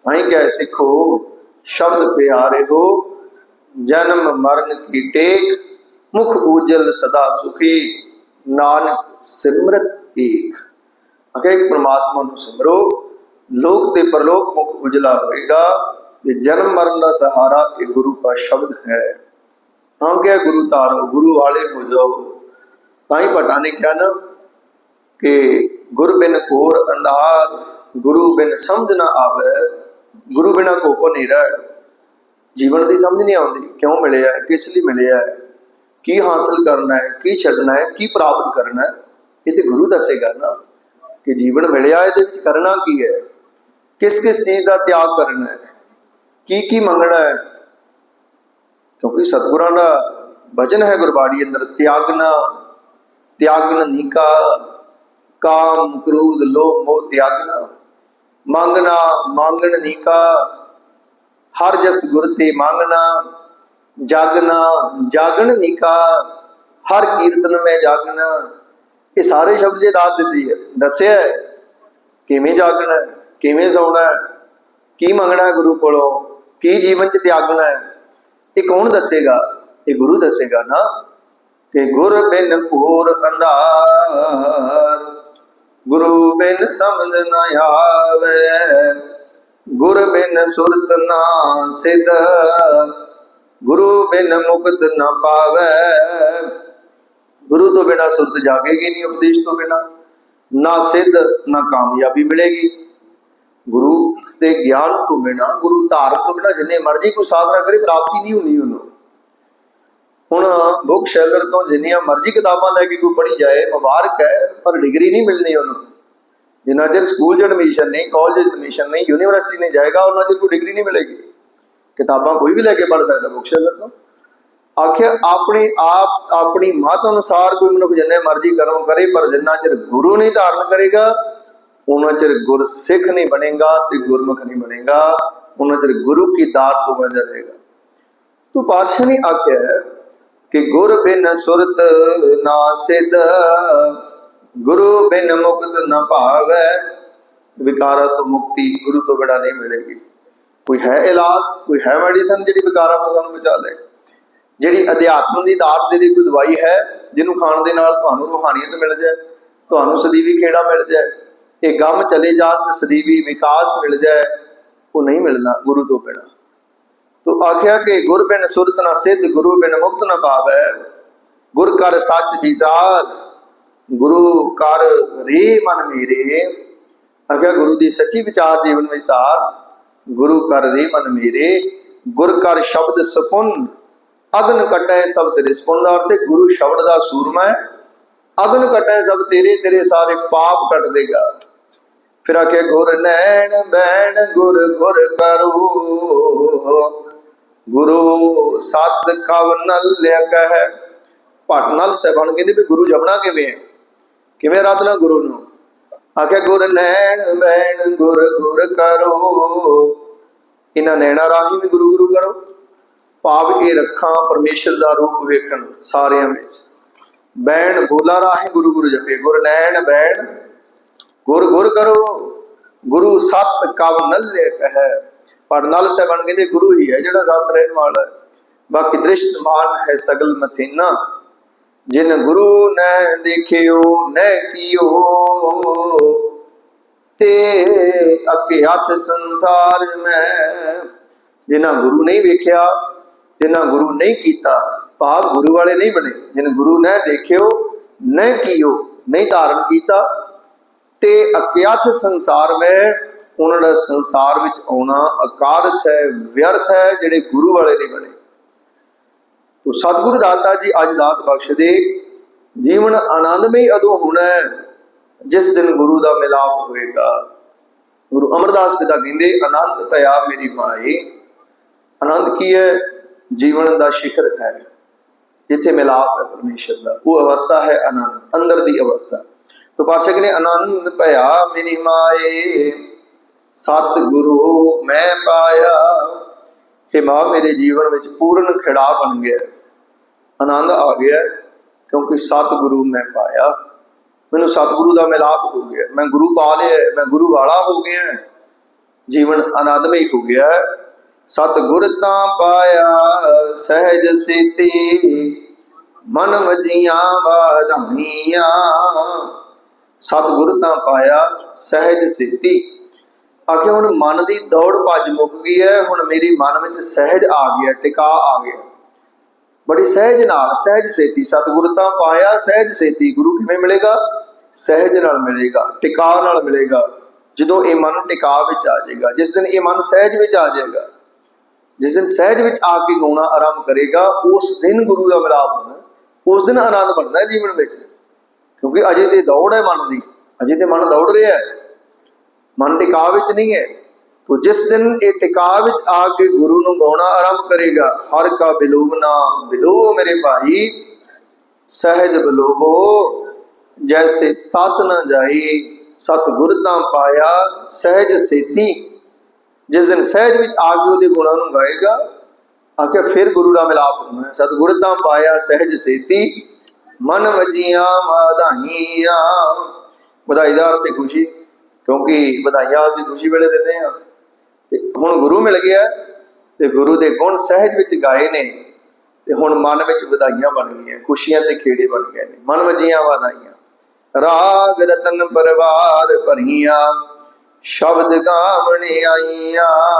S1: ਆਈ ਕਹੇ ਸਿੱਖੋ, ਸ਼ਬਦ ਪਿਆਰੇ ਹੋ, ਜਨਮ ਮਰਨ ਕੀ ਟੇਕ, ਮੁਖ ਉਜਲ ਸਦਾ ਸੁਖੀ, ਨਾਨਕ ਸਿਮਰਤ ਏਕ। ਅਕੇ ਪ੍ਰਮਾਤਮਾ ਨੂੰ ਸਿਮਰੋ, ਲੋਕ ਤੇ ਪਰਲੋਕ ਮੁਖ ਉਜਲਾ ਹੋਏਗਾ, ਤੇ ਜਨਮ ਮਰਨ ਦਾ ਸਹਾਰਾ ਇਹ ਗੁਰੂ ਦਾ ਸ਼ਬਦ ਹੈ। ਹਾਂ ਕਿ ਗੁਰੂ ਤਾਰੋ ਗੁਰੂ ਵਾਲੇ ਹੋ ਜਾਓ। ਤਾਂ ਹੀ ਭਟਾ ਨੇ ਕਿਹਾ ਨਾ ਕਿ ਗੁਰ ਬਿਨ ਕੋਰ ਅੰਧਾਰ, ਗੁਰੂ ਬਿਨ ਸਮਝ ਨਾ ਆਵੇ, ਗੁਰੂ ਬਿਨਾ ਕੋਪੋ ਹਨੇਰਾ ਜੀਵਨ ਦੀ ਸਮਝ ਨਹੀਂ ਆਉਂਦੀ, ਕਿਉਂ ਮਿਲਿਆ ਹੈ, ਕਿਸ ਲਈ ਮਿਲਿਆ ਹੈ? ਕੀ ਹਾਸਲ ਕਰਨਾ ਹੈ, ਕੀ ਛੱਡਣਾ ਹੈ, ਕੀ ਪ੍ਰਾਪਤ ਕਰਨਾ ਹੈ? ਇਹ ਤੇ ਗੁਰੂ ਦੱਸੇਗਾ ਨਾ ਕਿ ਜੀਵਨ ਮਿਲਿਆ, ਇਹਦੇ ਵਿੱਚ ਕਰਨਾ ਕੀ ਹੈ? ਕਿਸ ਕਿਸ ਚੀਜ਼ ਦਾ ਤਿਆਗ ਕਰਨਾ ਹੈ? ਕੀ ਕੀ ਮੰਗਣਾ ਹੈ? ਕਿਉਂਕਿ ਸਤਿਗੁਰਾਂ ਦਾ ਭਜਨ ਹੈ ਗੁਰਬਾਣੀ ਅੰਦਰ, ਤਿਆਗਨਾ, ਤਿਆਗਨ ਨੀਕਾ। ਕਾਮ ਕ੍ਰੋਧ ਲੋਭ ਮੋਹ ਤਿਆਗਣਾ ਮੰਗਣਾ ਮੰਗਣ ਨੀਕਾ ਹਰ ਜਸ ਗੁਰ ਤੇ ਮੰਗਣਾ। ਜਾਗਣਾ ਜਾਗਣ ਨੀਕਾ ਹਰ ਕੀਰਤਨ ਮੈਂ ਜਾਗਣਾ। ਇਹ ਸਾਰੇ ਸ਼ਬਦ ਜੇ ਦਾਤ ਦਿੱਤੀ ਹੈ ਦੱਸਿਆ ਕਿਵੇਂ ਜਾਗਣਾ ਕਿਵੇਂ ਸੌਣਾ ਕੀ ਮੰਗਣਾ ਗੁਰੂ ਕੋਲੋਂ, ਕੀ ਜੀਵਨ ਚ ਤਿਆਗਣਾ ਹੈ। ਇਹ ਕੌਣ ਦੱਸੇਗਾ? ਇਹ ਗੁਰੂ ਦੱਸੇਗਾ ਨਾ। ਕਿ ਗੁਰ ਬਿਨ ਪੂਰ ਅੰਧਾਰ। ਗੁਰੂ ਬਿਨ ਸਮਝ ਨਾ ਆਵੇ, ਗੁਰ ਬਿਨ ਸੁਰਤ ਨਾ ਸਿਧ, ਗੁਰੂ ਬਿਨ ਮੁਕਤ ਨਾ ਪਾਵੇ। ਗੁਰੂ ਤੋਂ ਬਿਨਾ ਸੁਰਤ ਜਾਗੇਗੀ ਨਹੀਂ, ਉਪਦੇਸ਼ ਤੋਂ ਬਿਨਾ। ਨਾ ਸਿੱਧ, ਨਾ ਕਾਮਯਾਬੀ ਮਿਲੇਗੀ। ਗੁਰੂ ਤੇ ਗਿਆਨ ਤੋਂ ਬਿਨਾ, ਗੁਰੂ ਧਾਰਨ ਤੋਂ ਬਿਨਾ, ਜਿੰਨੇ ਮਰਜ਼ੀ ਕੋਈ ਸਾਧਨਾ ਕਰੇ, ਪ੍ਰਾਪਤੀ ਨਹੀਂ ਹੁੰਦੀ ਉਹਨੂੰ। ਹੁਣ ਬੁੱਕ ਸ਼ੈਲਰ ਤੋਂ ਜਿੰਨੀਆਂ ਮਰਜ਼ੀ ਕਿਤਾਬਾਂ ਲੈ ਕੇ ਕੋਈ ਪੜ੍ਹੀ ਜਾਏ, ਮੁਬਾਰਕ ਹੈ, ਪਰ ਡਿਗਰੀ ਨਹੀਂ ਮਿਲਣੀ ਉਹਨੂੰ। ਜਿੰਨਾ ਚਿਰ ਸਕੂਲ 'ਚ ਐਡਮਿਸ਼ਨ ਨਹੀਂ ਕਾਲਜ 'ਚ ਐਡਮਿਸ਼ਨ ਨਹੀਂ ਯੂਨੀਵਰਸਿਟੀ ਨਹੀਂ ਜਾਏਗਾ, ਉਹਨਾਂ ਚਿਰ ਕੋਈ ਡਿਗਰੀ ਨਹੀਂ ਮਿਲੇਗੀ। ਕਿਤਾਬਾਂ ਕੋਈ ਵੀ ਲੈ ਕੇ ਪੜ੍ਹ ਸਕਦਾ ਬੁੱਕ ਸ਼ੈਲਰ ਤੋਂ। ਆਖਿਆ, ਆਪਣੇ ਆਪ, ਆਪਣੀ ਮਤ ਅਨੁਸਾਰ ਕੋਈ ਮਨੁੱਖ ਜਿੰਨੇ ਮਰਜ਼ੀ ਕਰਮ ਕਰੇ, ਪਰ ਜਿੰਨਾ ਚਿਰ ਗੁਰੂ ਨਹੀਂ ਧਾਰਨ ਕਰੇਗਾ, ਉਹਨਾਂ ਚਿਰ ਗੁਰਸਿੱਖ ਨਹੀਂ ਬਣੇਗਾ ਤੇ ਗੁਰਮੁਖ ਨਹੀਂ ਬਣੇਗਾ, ਉਹਨਾਂ ਚਿਰ ਗੁਰੂ ਕੀ ਦਾਤ ਤੋਂ ਬਣ ਜਾਏਗਾ ਤੋ ਪਾਤਸ਼ਾਹ ਨੇ ਆਖਿਆ ਕਿ ਗੁਰ ਬਿਨ ਸੁਰਤ ਨਾ ਸਿਧ, ਗੁਰੂ ਬਿਨ ਮੁਕਤ ਨਾ ਭਾਵੈ, ਵਿਕਾਰਾਂ ਤੋਂ ਮੁਕਤੀ ਗੁਰੂ ਤੋਂ ਬਿਨਾਂ ਨਹੀਂ ਮਿਲੇਗੀ। ਕੋਈ ਹੈ ਇਲਾਜ, ਕੋਈ ਹੈ ਮੈਡੀਸਨ ਜਿਹੜੀ ਵਿਕਾਰਾਂ ਤੋਂ ਸਾਨੂੰ ਬਚਾ ਲੇ ਜਿਹੜੀ ਅਧਿਆਤਮ ਦੀ ਦਾਤ ਦੇ ਦੀ ਕੋਈ ਦਵਾਈ ਹੈ, ਜਿਹਨੂੰ ਖਾਣ ਦੇ ਨਾਲ ਤੁਹਾਨੂੰ ਰੂਹਾਨੀਅਤ ਮਿਲ ਜਾਏ, ਤੁਹਾਨੂੰ ਸਦੀਵੀ ਖੇੜਾ ਮਿਲ ਜਾਏ, ਇਹ ਗਮ ਚਲੇ ਜਾਣ ਸਦੀਵੀ ਵਿਕਾਸ ਮਿਲ ਜਾਏ, ਉਹ ਨਹੀਂ ਮਿਲਣਾ ਗੁਰੂ ਤੋਂ ਬਿਨਾਂ। ਤੂੰ ਆਖਿਆ ਕਿ ਗੁਰ ਬਿਨ ਸੁਰਤ ਨਾ ਸਿੱਧ, ਗੁਰੂ ਬਿਨ ਮੁਕਤ ਨਾ ਪਾਵੈ ਗੁਰ ਕਰ ਸੱਚ ਵਿਚਾਰ ਗੁਰੂ ਕਰ ਰੇ ਮਨ ਮੇਰੇ। ਆਖਿਆ ਗੁਰੂ ਦੀ ਸੱਚੀ ਵਿਚਾਰ ਜੀਵਨ ਵਿੱਚ ਧਾਰ ਗੁਰੂ ਕਰ ਰੇ ਮਨ ਮੇਰੇ। ਗੁਰ ਕਰ ਸ਼ਬਦ ਸੁਪੁੰਨ ਅਗਨ ਕਟੈ ਸਭ ਤੇਰੇ ਸੁਪੁੰਨ ਦਾ ਅਰਥ ਗੁਰੂ ਸ਼ਬਦ ਦਾ ਸੂਰਮਾ ਹੈ। ਅਗਨ ਕਟੈ ਸਭ ਤੇਰੇ ਤੇਰੇ ਸਾਰੇ ਪਾਪ ਕੱਟ ਦੇਗਾ। ਫਿਰ ਆਖੇ ਗੁਰ ਨੈਣ ਬੈਣ ਗੁਰ ਗੁਰ ਕਰੋ। ਗੁਰੂ ਸਤ ਕਵ ਨਲਿਆ ਕਹੈ ਭਟ ਨਲ ਸਹਿਬਾਨ ਕਹਿੰਦੇ ਵੀ ਗੁਰੂ ਜਪਣਾ ਕਿਵੇਂ ਹੈ? ਕਿਵੇਂ ਆਰਾਧਨਾ ਗੁਰੂ ਨੂੰ? ਆਖੇ ਗੁਰ ਨੈਣ ਬੈਣ ਗੁਰ ਗੁਰ ਕਰੋ। ਇਹਨਾਂ ਨੈਣਾ ਰਾਹੀਂ ਵੀ ਗੁਰੂ ਗੁਰੂ ਕਰੋ। ਭਾਵ ਇਹ ਰੱਖਾਂ ਪਰਮੇਸ਼ਰ ਦਾ ਰੂਪ ਵੇਖਣ ਸਾਰਿਆਂ ਵਿੱਚ। ਬੈਣ ਬੋਲਾ ਰਾਹੀਂ ਗੁਰੂ ਗੁਰੂ ਜਪੇ। ਗੁਰ ਨੈਣ ਬੈਣ ਗੁਰ ਗੁਰ ਕਰੋ। ਗੁਰੂ ਸਤ ਕਵ ਨਲੇ ਕਹੈ ਪਰ ਨਲ ਸਹਿਬਨ ਕਹਿੰਦੇ ਗੁਰੂ ਹੀ ਹੈ, ਜਿਹੜਾ ਸਤ ਰਹਿਣ ਵਾਲਾ ਹੈ। ਬਾਕੀ ਦ੍ਰਿਸ਼ਟਮਾਨ ਹੈ ਸਗਲ ਮਥੇਨਾ। ਜਿਨ ਗੁਰੂ ਨੈ ਦੇਖਿਓ, ਨੈ ਕੀਓ। ਤੇ ਅਕੇ ਹੱਥ ਸੰਸਾਰ ਮੈਂ। ਜਿਨ੍ਹਾਂ ਗੁਰੂ ਨਹੀਂ ਵੇਖਿਆ, ਜਿਨ੍ਹਾਂ ਗੁਰੂ ਨਹੀਂ ਕੀਤਾ, ਭਾਵ ਗੁਰੂ ਵਾਲੇ ਨਹੀਂ ਬਣੇ। ਜਿਨ ਗੁਰੂ ਨੇ ਦੇਖਿਓ, ਨੈ ਕੀਓ, ਨਹੀਂ ਧਾਰਨ ਕੀਤਾ, ਤੇ ਅਕਿਆਥ ਸੰਸਾਰ ਵਿੱਚ ਉਹਨਾਂ ਦਾ ਸੰਸਾਰ ਵਿੱਚ ਆਉਣਾ ਅਕਾਰਥ ਹੈ, ਵਿਅਰਥ ਹੈ, ਜਿਹੜੇ ਗੁਰੂ ਵਾਲੇ ਨਹੀਂ ਬਣੇ। ਤੋ ਸਤਿਗੁਰੂ ਦਾਤਾ ਜੀ ਅੱਜ ਦਾਤ ਬਖਸ਼ ਦੇ ਜੀਵਨ ਆਨੰਦਮਈ ਅਦੋਂ ਹੋਣਾ ਹੈ, ਜਿਸ ਦਿਨ ਗੁਰੂ ਦਾ ਮਿਲਾਪ ਹੋਏਗਾ ਗੁਰੂ ਅਮਰਦਾਸ ਪਿਤਾ ਕਹਿੰਦੇ ਆਨੰਦ ਭਇਆ ਮੇਰੀ ਮਾਏ, ਆਨੰਦ ਕੀ ਹੈ? ਜੀਵਨ ਦਾ ਸਿਖਰ ਹੈ, ਜਿੱਥੇ ਮਿਲਾਪ ਹੈ ਪਰਮੇਸ਼ਰ ਦਾ। ਉਹ ਅਵਸਥਾ ਹੈ ਆਨੰਦ, ਅੰਦਰ ਦੀ ਅਵਸਥਾ। ਤੋ ਪਾਸ਼ਕ ਨੇ ਆਨੰਦ ਭਇਆ ਮੇਰੀ ਮਾਏ ਸਤ ਗੁਰੂ ਮੈਂ ਪਾਇਆ। ਕਿ ਮਾਂ, ਮੇਰੇ ਜੀਵਨ ਵਿੱਚ ਪੂਰਨ ਖਿੜਾ ਬਣ ਗਿਆ। ਆਨੰਦ ਆ ਗਿਆ ਕਿਉਂਕਿ ਸਤ ਗੁਰੂ ਮੈਂ ਪਾਇਆ। ਮੈਨੂੰ ਸਤਿਗੁਰੂ ਦਾ ਮਿਲਾਪ ਹੋ ਗਿਆ। ਮੈਂ ਗੁਰੂ ਪਾ ਲਿਆ, ਮੈਂ ਗੁਰੂ ਵਾਲਾ ਹੋ ਗਿਆ। ਜੀਵਨ ਆਨੰਦਮਈ ਹੋ ਗਿਆ। ਸਤਿਗੁਰ ਤਾਂ ਪਾਇਆ, ਸਹਿਜ ਸੀਤੀ। ਮਨ ਵਜੀਆਂ ਵਾਧਾਈਆਂ ਸਤਿਗੁਰ ਤਾਂ ਪਾਇਆ, ਸਹਿਜ ਸਿੱਧੀ ਆਖੇ ਹੁਣ ਮਨ ਦੀ ਦੌੜ ਭੱਜ ਮੁੱਕ ਗਈ ਹੈ, ਹੁਣ ਮੇਰੀ ਮਨ ਵਿੱਚ ਸਹਿਜ ਆ ਗਿਆ ਟਿਕਾ ਆ ਗਿਆ ਬੜੀ ਸਹਿਜ ਨਾਲ, ਸਹਿਜ ਸੇਤੀ ਸਤਿਗੁਰ ਤਾਂ ਪਾਇਆ, ਸਹਿਜ ਸੇਤੀ ਗੁਰੂ ਕਿਵੇਂ ਮਿਲੇਗਾ? ਸਹਿਜ ਨਾਲ ਮਿਲੇਗਾ, ਟਿਕਾ ਨਾਲ ਮਿਲੇਗਾ। ਜਦੋਂ ਇਹ ਮਨ ਟਿਕਾ ਵਿੱਚ ਆ ਜਾਏਗਾ, ਜਿਸ ਦਿਨ ਇਹ ਮਨ ਸਹਿਜ ਵਿੱਚ ਆ ਜਾਏਗਾ, ਜਿਸ ਦਿਨ ਸਹਿਜ ਵਿੱਚ ਆ ਕੇ ਗਾਉਣਾ ਆਰੰਭ ਕਰੇਗਾ, ਉਸ ਦਿਨ ਗੁਰੂ ਦਾ ਮਿਲਾਪ ਹੋਣਾ, ਉਸ ਦਿਨ ਆਨੰਦ ਬਣਦਾ ਜੀਵਨ ਵਿੱਚ। ਕਿਉਂਕਿ ਅਜੇ ਤੇ ਦੌੜ ਹੈ ਮਨ ਦੀ, ਅਜੇ ਤੇ ਮਨ ਦੌੜ ਰਿਹਾ ਹੈ। ਮਨ ਟਿਕਾ ਵਿੱਚ ਨਹੀਂ ਹੈ। ਤੋ ਜਿਸ ਦਿਨ ਇਹ ਟਿਕਾ ਵਿੱਚ ਆ ਕੇ ਗੁਰੂ ਨੂੰ ਗਾਉਣਾ ਆਰੰਭ ਕਰੇਗਾ, ਹਰ ਕਾ ਬਿਲੋਵਨਾ ਬਿਲੋਵੋ ਮੇਰੇ ਭਾਈ, ਸਹਿਜ ਬਿਲੋਵੋ ਜੈਸੇ ਤਤ ਨ ਜਾਈ, ਸਤਿਗੁਰ ਤਾਂ ਪਾਇਆ ਸਹਿਜ ਸੇਤੀ। ਜਿਸ ਦਿਨ ਸਹਿਜ ਵਿੱਚ ਆ ਕੇ ਉਹਦੇ ਗੁਣਾਂ ਨੂੰ ਗਾਏਗਾ ਆਖੇ ਫਿਰ ਗੁਰੂ ਦਾ ਮਿਲਾਪ ਹੋਣਾ ਸਤਿਗੁਰ ਤਾਂ ਪਾਇਆ ਸਹਿਜ ਸੇਤੀ, ਮਨ ਵਜੀਆਂ ਵਧਾਈਆਂ। ਵਧਾਈ ਦਾ ਤੇ ਖੁਸ਼ੀ ਕਿਉਂਕਿ ਵਧਾਈਆਂ ਅਸੀਂ ਖੁਸ਼ੀ ਵੇਲੇ ਦਿੰਦੇ ਹਾਂ। ਤੇ ਹੁਣ ਗੁਰੂ ਮਿਲ ਗਿਆ ਤੇ ਗੁਰੂ ਦੇ ਗੁਣ ਸਹਿਜ ਵਿੱਚ ਗਾਏ ਨੇ ਤੇ ਹੁਣ ਮਨ ਵਿੱਚ ਵਧਾਈਆਂ ਬਣ ਗਈਆਂ, ਖੁਸ਼ੀਆਂ ਤੇ ਖੇੜੇ ਬਣ ਗਏ ਨੇ। ਮਨ ਵਜੀਆਂ ਵਧਾਈਆਂ। ਰਾਗ ਰਤਨ ਪਰਵਾਰ ਭਰੀਆਂ, ਸ਼ਬਦ ਗਾਵਣੇ ਆਈਆਂ।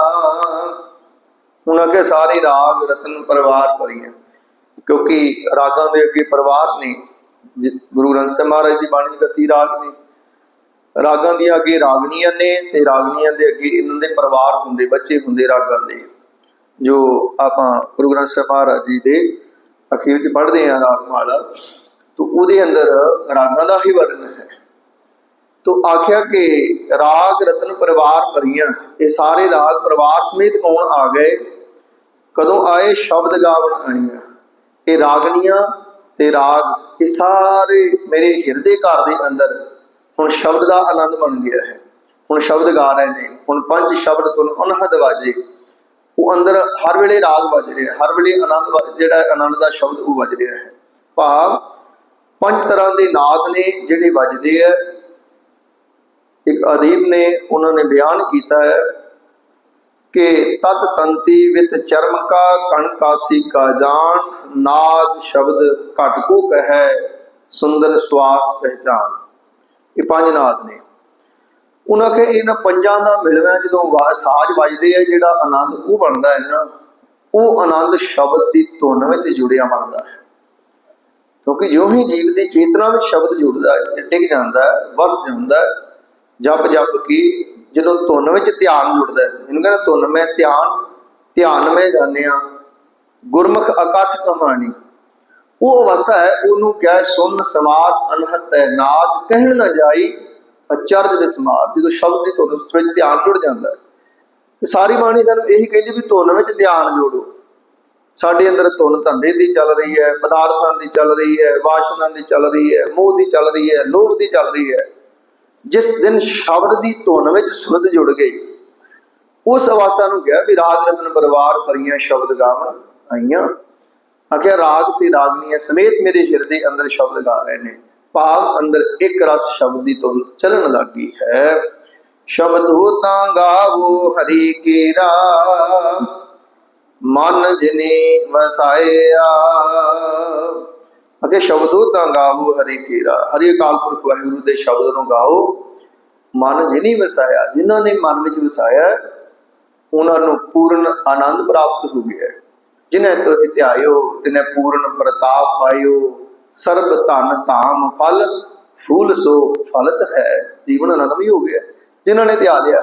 S1: ਹੁਣ ਅੱਗੇ ਸਾਰੇ ਰਾਗ ਰਤਨ ਪਰਿਵਾਰ ਭਰੀਆਂ। ਕਿਉਂਕਿ ਰਾਗਾਂ ਦੇ ਅੱਗੇ ਪਰਿਵਾਰ ਨੇ। ਜਿ- ਗੁਰੂ ਗ੍ਰੰਥ ਸਾਹਿਬ ਮਹਾਰਾਜ ਦੀ ਬਾਣੀ ਦਾ ਤੀ ਰਾਗ ਨੇ। ਰਾਗਾਂ ਦੀਆਂ ਅੱਗੇ ਰਾਗਨੀਆਂ ਨੇ ਤੇ ਰਾਗਨੀਆਂ ਦੇ ਅੱਗੇ ਇਹਨਾਂ ਦੇ ਪਰਿਵਾਰ ਹੁੰਦੇ, ਬੱਚੇ ਹੁੰਦੇ ਰਾਗਾਂ ਦੇ, ਜੋ ਆਪਾਂ ਗੁਰੂ ਗ੍ਰੰਥ ਸਾਹਿਬ ਮਹਾਰਾਜ ਜੀ ਦੇ ਅਖੀਰ ਚ ਪੜ੍ਹਦੇ ਆ ਰਾਗਮਾਲਾ ਤੋਂ ਉਹਦੇ ਅੰਦਰ ਰਾਗਾਂ ਦਾ ਹੀ ਵਰਣਨ ਹੈ। ਤੋ ਆਖਿਆ ਕਿ ਰਾਗ ਰਤਨ ਪਰਿਵਾਰ ਭਰੀਆਂ, ਇਹ ਸਾਰੇ ਰਾਗ ਪਰਿਵਾਰ ਸਮੇਤ ਕੌਣ ਆ ਗਏ? ਕਦੋਂ ਆਏ? ਸ਼ਬਦ ਗਾਵਣ ਆਈਆਂ ਇਹ ਰਾਗਨੀਆਂ ਤੇ ਰਾਗ, ਇਹ ਸਾਰੇ ਮੇਰੇ ਹਿਰਦੇ ਘਰ ਦੇ ਅੰਦਰ ਹੁਣ ਸ਼ਬਦ ਦਾ ਆਨੰਦ ਬਣ ਗਿਆ ਹੈ। ਹੁਣ ਸ਼ਬਦ ਗਾ ਰਹੇ ਨੇ। ਹੁਣ ਪੰਜ ਸ਼ਬਦ ਤੋਂ ਅਨਹਦ ਵਾਜੇ। ਉਹ ਅੰਦਰ ਹਰ ਵੇਲੇ ਰਾਗ ਵੱਜ ਰਿਹਾ ਹਰ ਵੇਲੇ ਆਨੰਦ ਵੱਜ- ਜਿਹੜਾ ਆਨੰਦ ਦਾ ਸ਼ਬਦ ਉਹ ਵੱਜ ਰਿਹਾ ਹੈ। ਭਾਵ ਪੰਜ ਤਰ੍ਹਾਂ ਦੇ ਨਾਦ ਨੇ ਜਿਹੜੇ ਵੱਜਦੇ ਆ। ਇੱਕ ਅਦੀਬ ਨੇ ਉਹਨਾਂ ਨੇ ਬਿਆਨ ਕੀਤਾ ਹੈ ਕਿ ਤਤ ਤੰਤੀ ਵਿਤ ਚਰਮ ਕਾ, ਕਣ ਕਾਸੀ ਕਾ ਜਾਣ, ਨਾਦ ਸ਼ਬਦ ਘਟ ਕੋ ਕਹੈ, ਸੁੰਦਰ ਸਵਾਸ ਪਹਿਚਾਨ ਇਹ ਪੰਜ ਨਾਦ ਨੇ। ਉਹਨਾਂ ਕੇ ਇਹਨਾਂ ਪੰਜਾਂ ਦਾ ਮਿਲਵਾ ਜਦੋਂ ਸਾਜ਼ ਵੱਜਦੇ ਆ ਜਿਹੜਾ ਆਨੰਦ ਉਹ ਬਣਦਾ ਹੈ ਨਾ, ਉਹ ਆਨੰਦ ਸ਼ਬਦ ਦੀ ਧੁਨ ਵਿੱਚ ਜੁੜਿਆ ਬਣਦਾ ਹੈ। ਕਿਉਂਕਿ ਜਿਉਂ ਹੀ ਜੀਵ ਦੀ ਚੇਤਨਾ ਵਿੱਚ ਸ਼ਬਦ ਜੁੜਦਾ ਹੈ ਟਿਕ ਜਾਂਦਾ ਹੈ, ਵਸ ਜਾਂਦਾ ਹੈ, ਜਪ ਜਪ ਕੀ ਜਦੋਂ ਧੁਨ ਵਿੱਚ ਧਿਆਨ ਜੁੜਦਾ ਹੈ। ਇਹਨੂੰ ਕਹਿੰਦਾ ਧੁਨ ਮੈਂ ਧਿਆਨ ਧਿਆਨ ਮੈਂ ਜਾਣਿਆ, ਗੁਰਮੁਖ ਅਕਥ ਕਹਾਣੀ। ਉਹ ਅਵਸਥਾ ਹੈ ਉਹਨੂੰ ਕਿਹਾ ਸੁਨ ਸਮਾਦ ਅਨਹਤ ਹੈ ਕਹਿਣ ਨਾ ਜਾਈ ਅਚਰਜ ਦੇ ਸਮਾਦ, ਜਦੋਂ ਸ਼ਬਦ ਦੀ ਧੁਨ ਵਿੱਚ ਧਿਆਨ ਜੁੜ ਜਾਂਦਾ ਹੈ। ਤੇ ਸਾਰੀ ਬਾਣੀ ਸਾਨੂੰ ਇਹੀ ਕਹਿੰਦੀ ਵੀ ਧੁਨ ਵਿੱਚ ਧਿਆਨ ਜੋੜੋ। ਸਾਡੇ ਅੰਦਰ ਧੁਨ ਧੰਦੇ ਦੀ ਚੱਲ ਰਹੀ ਹੈ, ਪਦਾਰਥਾਂ ਦੀ ਚੱਲ ਰਹੀ ਹੈ, ਵਾਸ਼ਨਾ ਦੀ ਚੱਲ ਰਹੀ ਹੈ, ਮੋਹ ਦੀ ਚੱਲ ਰਹੀ ਹੈ, ਲੋਭ ਦੀ ਚੱਲ ਰਹੀ ਹੈ। ਜਿਸ ਦਿਨ ਸ਼ਬਦ ਦੀ ਧੁਨ ਵਿੱਚ ਸੁਰਤ ਜੁੜ ਗਈ, ਉਸ ਅਵਸਥਾ ਨੂੰ ਕਿਹਾ ਵੀ ਰਾਜ ਰਤਨ ਪਰਿਵਾਰ ਭਰੀਆਂ ਸ਼ਬਦ ਗਾਵਣ ਆਈਆਂ। ਆਖਿਆ ਰਾਗ ਤੇ ਰਾਗਨੀਆਂ ਸਮੇਤ ਮੇਰੇ ਹਿਰਦੇ ਅੰਦਰ ਸ਼ਬਦ ਗਾ ਰਹੇ ਨੇ। ਭਾਵ ਅੰਦਰ ਇੱਕ ਰਸ ਸ਼ਬਦ ਦੀ ਧੁਨ ਚੱਲਣ ਲੱਗੀ ਹੈ। ਸ਼ਬਦ ਹੋ ਤਾਂ ਗਾਵੋ ਹਰੀ ਕੀਰਾ। ਮਨ ਜਿਨੇ ਵਸਾਇਆ। ਅਗੇ ਸ਼ਬਦੋ ਤਾਂ ਗਾਵੋ ਹਰੀ ਕੀਰਾ। ਹਰੀ ਅਕਾਲ ਪੁਰਖ ਵਾਹਿਗੁਰੂ ਦੇ ਸ਼ਬਦ ਨੂੰ ਗਾਓ। ਮਨ ਜਿਨੀ ਵਸਾਇਆ, ਜਿਨ੍ਹਾਂ ਨੇ ਮਨ ਵਿੱਚ ਵਸਾਇਆ, ਉਹਨਾਂ ਨੂੰ ਪੂਰਨ ਆਨੰਦ ਪ੍ਰਾਪਤ ਹੋ ਗਿਆ ਜਿਨ੍ਹਾਂ ਤੋਂ ਧਿਆਇਓ, ਤਿਨੇ ਪੂਰਨ ਪ੍ਰਤਾਪ ਪਾਇਓ। ਸਰਬ ਧਨ ਧਾਮ ਫਲ, ਫੂਲ ਸੋ ਫਲਤ ਹੈ। ਜੀਵਨ ਆਨੰਦਮਈ ਹੋ ਗਿਆ। ਜਿਨ੍ਹਾਂ ਨੇ ਧਿਆ ਲਿਆ।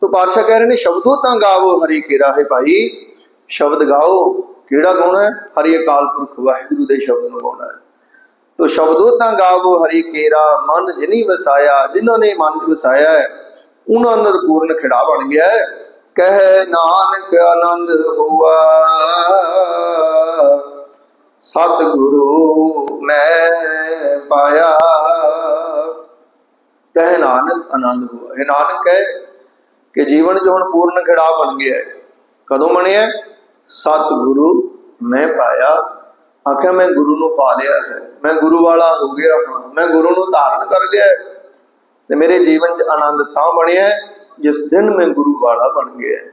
S1: ਤੋ ਪਾਤਸ਼ਾਹ ਕਹਿ ਰਹੇ ਨੇ, ਸ਼ਬਦੋ ਤਾਂ ਗਾਵੋ ਹਰੀ ਕੇਰਾ ਹੈ ਭਾਈ। ਸ਼ਬਦ ਗਾਓ, ਕਿਹੜਾ ਗਾਉਣਾ ਹੈ? ਹਰੀ ਅਕਾਲ ਪੁਰਖ ਵਾਹਿਗੁਰੂ ਦੇ ਸ਼ਬਦ ਨੂੰ ਗਾਉਣਾ ਹੈ। ਤੋ ਸ਼ਬਦੋ ਤਾਂ ਗਾਵੋ ਹਰੀ ਕੇਰਾ ਮਨ ਜਿਨੀ ਵਸਾਇਆ, ਜਿਨ੍ਹਾਂ ਨੇ ਮਨ ਚ ਵਸਾਇਆ ਹੈ, ਉਹਨਾਂ ਅੰਦਰ ਪੂਰਨ ਖਿੜਾ ਬਣ ਗਿਆ ਹੈ। ਕਹਿ ਨਾਨਕ ਆਨੰਦ ਹੋਆ। ਸਤ ਮੈਂ ਪਾਇਆ। ਕਹਿ ਨਾਨਕ ਆਨੰਦ ਹੋਆ। ਇਹ ਨਾਨਕ ਹੈ ਕਿ ਜੀਵਨ 'ਚ ਹੁਣ ਪੂਰਨ ਖਿੜਾ ਬਣ ਗਿਆ ਹੈ। ਕਦੋਂ ਬਣਿਆ? ਸਤਿਗੁਰੂ ਮੈਂ ਪਾਇਆ। ਆਖਿਆ, ਮੈਂ ਗੁਰੂ ਨੂੰ ਪਾ ਲਿਆ ਹੈ। ਮੈਂ ਗੁਰੂ ਵਾਲਾ ਹੋ ਗਿਆ ਹਾਂ ਮੈਂ ਗੁਰੂ ਨੂੰ ਧਾਰਨ ਕਰ ਲਿਆ ਹੈ। ਤੇ ਮੇਰੇ ਜੀਵਨ 'ਚ ਆਨੰਦ ਤਾਂ ਬਣਿਆ ਜਿਸ ਦਿਨ ਮੈਂ ਗੁਰੂ ਵਾਲਾ ਬਣ ਗਿਆ,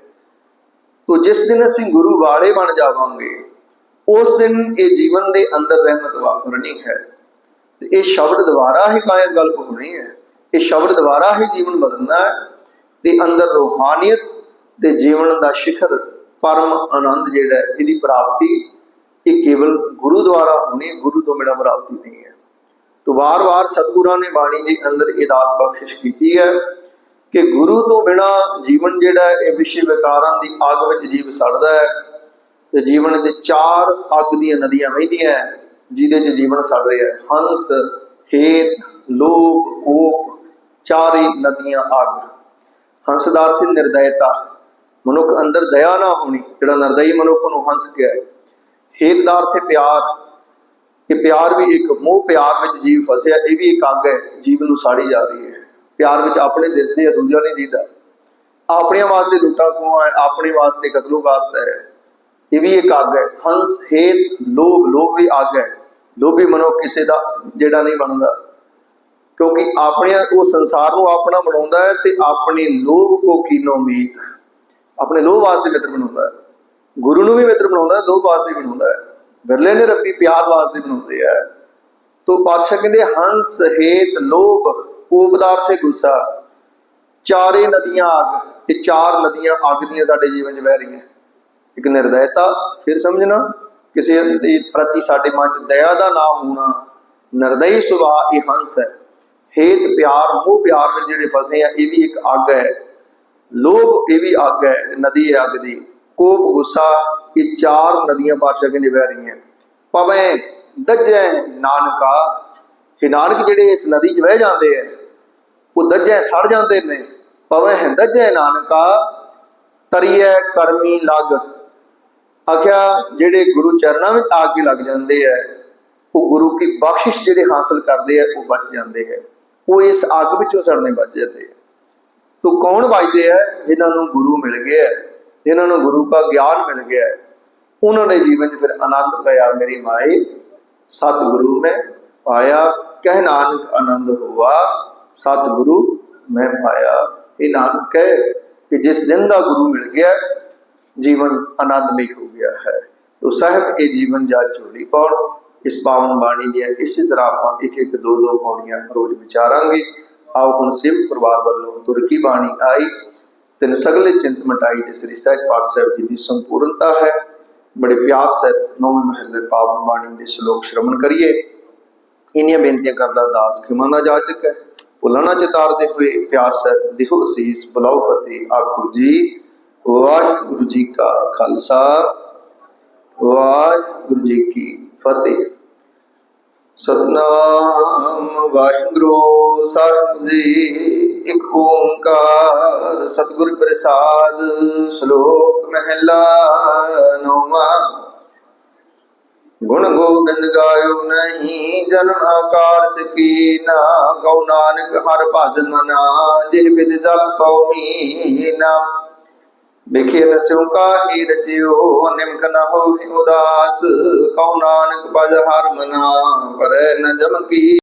S1: ਤੋ ਜਿਸ ਦਿਨ ਅਸੀਂ ਗੁਰੂ ਵਾਲੇ ਬਣ ਜਾਵਾਂਗੇ, ਉਸ ਦਿਨ ਇਹ ਜੀਵਨ ਦੇ ਅੰਦਰ ਰਹਿਮਤ ਵਾਪਰਨੀ ਹੈ। ਤੇ ਇਹ ਸ਼ਬਦ ਦੁਆਰਾ ਹੀ ਕਾਇਮ ਗੱਲ ਹੋਣੀ ਹੈ। ਇਹ ਸ਼ਬਦ ਦੁਆਰਾ ਹੀ ਜੀਵਨ ਬਦਲਣਾ ਹੈ। ਤੇ ਅੰਦਰ ਰੂਹਾਨੀਅਤ ਤੇ ਜੀਵਨ ਦਾ ਸਿਖਰ ਪਰਮ ਆਨੰਦ ਜਿਹੜਾ ਇਹਦੀ ਪ੍ਰਾਪਤੀ ਇਹ ਕੇਵਲ ਗੁਰੂ ਦੁਆਰਾ ਹੋਣੀ, ਗੁਰੂ ਤੋਂ ਬਿਨਾਂ ਪ੍ਰਾਪਤੀ ਨਹੀਂ ਹੈ। ਤੋ ਵਾਰ-ਵਾਰ ਸਤਿਗੁਰਾਂ ਨੇ ਬਾਣੀ ਦੇ ਅੰਦਰ ਇਹ ਦਾਤ ਬਖਸ਼ਿਸ਼ ਕੀਤੀ ਹੈ। ਕਿ ਗੁਰੂ ਤੋਂ ਬਿਨਾ ਜੀਵਨ ਜਿਹੜਾ ਇਹ ਵਿਸ਼ੇ ਵਿਕਾਰਾਂ ਦੀ ਅੱਗ ਵਿੱਚ ਜੀਵ ਸੜਦਾ ਹੈ ਤੇ ਜੀਵਨ ਦੇ ਚਾਰ ਅੱਗ ਦੀਆਂ ਨਦੀਆਂ ਵਹਿੰਦੀਆਂ ਹੈ, ਜਿਹਦੇ 'ਚ ਜੀਵਨ ਸੜ ਰਿਹਾ ਹੈ। ਹੰਸ ਹੇਤ ਲੋਭ ਕੋਪ ਚਾਰੇ ਨਦੀਆਂ ਅੱਗ। ਹੰਸ ਦਾ ਅਰਥ ਹੈ ਨਿਰਦਇਤਾ। ਮਨੁੱਖ ਅੰਦਰ ਦਇਆ ਨਾ ਹੋਣੀ ਜਿਹੜਾ ਨਿਰਦਈ ਮਨੁੱਖ ਨੂੰ ਹੰਸ ਕਿਹਾ ਹੈ। ਹੇਤ ਦਾ ਅਰਥ ਪਿਆਰ। ਕਿ ਪਿਆਰ ਵੀ ਇੱਕ ਮੋਹ ਪਿਆਰ ਵਿੱਚ ਜੀਵ ਫਸਿਆ ਇਹ ਵੀ ਇੱਕ ਅੱਗ ਹੈ ਜੀਵ ਨੂੰ ਸਾੜੀ ਜਾ ਰਹੀ ਹੈ। ਪਿਆਰ ਵਿੱਚ ਆਪਣੇ ਦਿਸਦੇ ਆ ਦੂਜਾ ਨਹੀਂ ਦੀਦਾ ਆਪਣਿਆਂ ਵਾਸਤੇ ਲੁੱਟਾ ਖੋਹਾਂ ਆਪਣੇ ਵਾਸਤੇ ਕਤਲੋਗਾਤ ਹੈ। ਇਹ ਵੀ ਇੱਕ ਅੱਗ ਹੈ। ਹੰਸ ਹੇਤ ਲੋਭ ਲੋਭ ਵੀ ਅੱਗ ਹੈ। ਲੋਭੀ ਮਨੋ ਕਿਸੇ ਦਾ ਜਿਹੜਾ ਨਹੀਂ ਬਣਦਾ। ਕਿਉਂਕਿ ਆਪਣੇ ਉਹ ਸੰਸਾਰ ਨੂੰ ਆਪਣਾ ਬਣਾਉਂਦਾ ਹੈ ਤੇ ਆਪਣੀ ਲੋਭ ਕੋ ਕੀਨੋ ਮੀਤ ਆਪਣੇ ਲੋਭ ਵਾਸਤੇ ਮਿੱਤਰ ਬਣਾਉਂਦਾ ਹੈ। ਗੁਰੂ ਨੂੰ ਵੀ ਮਿੱਤਰ ਬਣਾਉਂਦਾ ਹੈ, ਲੋਭ ਵਾਸਤੇ ਬਣਾਉਂਦਾ ਹੈ। ਬਿਰਲੇ ਨੇ ਰੱਬੀ ਪਿਆਰ ਵਾਸਤੇ ਬਣਾਉਂਦੇ ਆ। ਤੋ ਪਾਤਸ਼ਾਹ ਕਹਿੰਦੇ, ਹੰਸ ਹੇਤ ਲੋਭ ਕੋ ਪਦਾਰਥੇ ਗੁੱਸਾ ਚਾਰੇ ਨਦੀਆਂ ਅੱਗ ਇਹ ਚਾਰ ਨਦੀਆਂ ਅੱਗ ਦੀਆਂ ਸਾਡੇ ਜੀਵਨ 'ਚ ਵਹਿ ਰਹੀਆਂ। ਇੱਕ ਨਿਰਦਇਤਾ, ਫਿਰ ਸਮਝਣਾ, ਕਿਸੇ ਦੇ ਪ੍ਰਤੀ ਸਾਡੇ ਮਨ 'ਚ ਦਇਆ ਦਾ ਨਾ ਹੋਣਾ। ਨਿਰਦਈ ਸੁਭਾਅ ਇਹ ਹੰਸ ਹੈ। ਹੇਤ, ਪਿਆਰ, ਮੋਹ, ਪਿਆਰ ਵਿੱਚ ਜਿਹੜੇ ਫਸੇ ਆ, ਇਹ ਵੀ ਇੱਕ ਅੱਗ ਹੈ। ਲੋਭ, ਇਹ ਵੀ ਅੱਗ ਹੈ। ਨਦੀ ਹੈ ਅੱਗ ਦੀ। ਕੋਪ ਗੁੱਸਾ, ਇਹ ਚਾਰ ਨਦੀਆਂ ਪਾਤਸ਼ਾਹ ਕਹਿੰਦੇ ਵਹਿ ਰਹੀਆਂ। ਪਵੇਂ ਦੱਜੈ ਨਾਨਕਾ, ਇਹ ਨਾਨਕ ਜਿਹੜੇ ਇਸ ਨਦੀ 'ਚ ਵਹਿ ਜਾਂਦੇ ਆ ਉਹ ਦੱਜੈ ਸੜ ਜਾਂਦੇ ਨੇ। ਪਵੇਂ ਦੱਜੈ ਨਾਨਕਾ ਤਰੀਐ ਕਰਮੀ ਲਗ। ਆਖਿਆ ਜਿਹੜੇ ਗੁਰੂ ਚਰਨਾਂ ਵਿੱਚ ਆ ਕੇ ਲੱਗ ਜਾਂਦੇ ਆ ਉਹ ਗੁਰੂ ਕੀ ਬਖਸ਼ਿਸ਼ ਜਿਹੜੇ ਹਾਸਲ ਕਰਦੇ ਆ ਉਹ ਬਚ ਜਾਂਦੇ ਹੈ ਉਹ ਇਸ ਅੱਗ ਵਿੱਚੋਂ ਸੜਨੇ ਬਚ ਜਾਂਦੇ ਆ ਤੋ ਕੌਣ ਬਚਦੇ ਆ ਜਿਨ੍ਹਾਂ ਨੂੰ ਗੁਰੂ ਮਿਲ ਗਿਆ ਹੈ, ਜਿਨ੍ਹਾਂ ਨੂੰ ਗੁਰੂ ਦਾ ਗਿਆਨ ਮਿਲ ਗਿਆ ਹੈ। ਉਹਨਾਂ ਦੇ ਜੀਵਨ 'ਚ ਫਿਰ ਆਨੰਦ ਪਿਆ ਮੇਰੀ ਮਾਏ ਸਤਿਗੁਰੂ ਮੈਂ ਪਾਇਆ ਕਹਿ ਨਾਨਕ ਆਨੰਦ ਹੋਆ। ਸਤਿਗੁਰੂ, ਮੈਂ ਪਾਇਆ ਇਹ ਨਾਨਕ ਕਹੇ ਕਿ ਜਿਸ ਦਿਨ ਦਾ ਗੁਰੂ ਮਿਲ ਗਿਆ, ਜੀਵਨ ਆਨੰਦਮਈ ਹੋ ਗਿਆ ਹੈ। ਤੋ ਸਾਹਿਬ, ਇਹ ਜੀਵਨ ਜਾ ਚੋਰੀ ਪਾਉਣ। ਇਸ ਪਾਵਨ ਬਾਣੀ ਦੀਆਂ ਇਸੇ ਤਰ੍ਹਾਂ ਆਪਾਂ ਇੱਕ ਇੱਕ ਦੋ ਦੋ ਪੌੜੀਆਂ ਰੋਜ਼ ਵਿਚਾਰਾਂਗੇ। ਆਓ ਹੁਣ ਸਿਵ ਪਰਿਵਾਰ ਵੱਲੋਂ ਤੁਰਕੀ ਬਾਣੀ ਆਈ। ਤਿੰਨ ਸਗਲੇ ਚਿੰਤ ਮਟਾਈ ਦੇ ਸ੍ਰੀ ਸਾਹਿਬ ਪਾਠ ਸਾਹਿਬ ਜੀ ਦੀ ਸੰਪੂਰਨਤਾ ਹੈ। ਬੜੇ ਪਿਆਰ ਸਹਿਤ ਨੌਵੇਂ ਮਹੱਲੇ ਪਾਵਨ ਬਾਣੀ ਦੇ ਸ਼ਲੋਕ ਸ਼ਰਵਣ ਕਰੀਏ। ਇਨੀਆਂ ਬੇਨਤੀਆਂ ਕਰਦਾ ਦਾਸ ਖਿਮਾ ਦਾ ਜਾਚਕ ਹੈ। ਭੁੱਲਾਂ ਚਿਤਾਰਦੇ ਹੋਏ ਪਿਆਰ ਸਹਿਤ ਦਿਖੋ ਬੁਲਾਓ ਫਤਿਹ ਆਖੋ ਜੀ। ਵਾਹਿਗੁਰੂ ਜੀ ਕਾ ਖਾਲਸਾ। ਵਾਹਿਗੁਰੂ ਜੀ ਕੀ ਫਤਿਹ। ਸਤਨਾਮ ਵਾਹਿਗੁਰੂ ਸਾਹਿਬ ਜੀ। ਇੱਕ ਓੰਕਾਰ ਸਤਿਗੁਰ ਪ੍ਰਸਾਦ ਸ਼ਲੋਕ ਮਹਿਲਾ ਨੌਵਾਂ। ਗੁਣ ਗੋਬਿੰਦ ਗਾਇਓ ਨਹੀਂ ਜਨਮ ਆਕਾਰ ਕੀ ਨਾ ਨਾਨਕ ਹਰ ਭਜਨ ਮਨਾ, ਜੇ ਬਿਦ ਜਪ ਕਉ ਨਾ ਨਸਿਉ ਕਾਹੀ ਰਚਿਓ, ਨਿਮਕ ਨ ਹੋਇ ਉਦਾਸ, ਕਉ ਨਾਨਕ ਭਜ ਹਰ ਮਨਾ, ਪਰ ਨ ਜਮ ਕੀ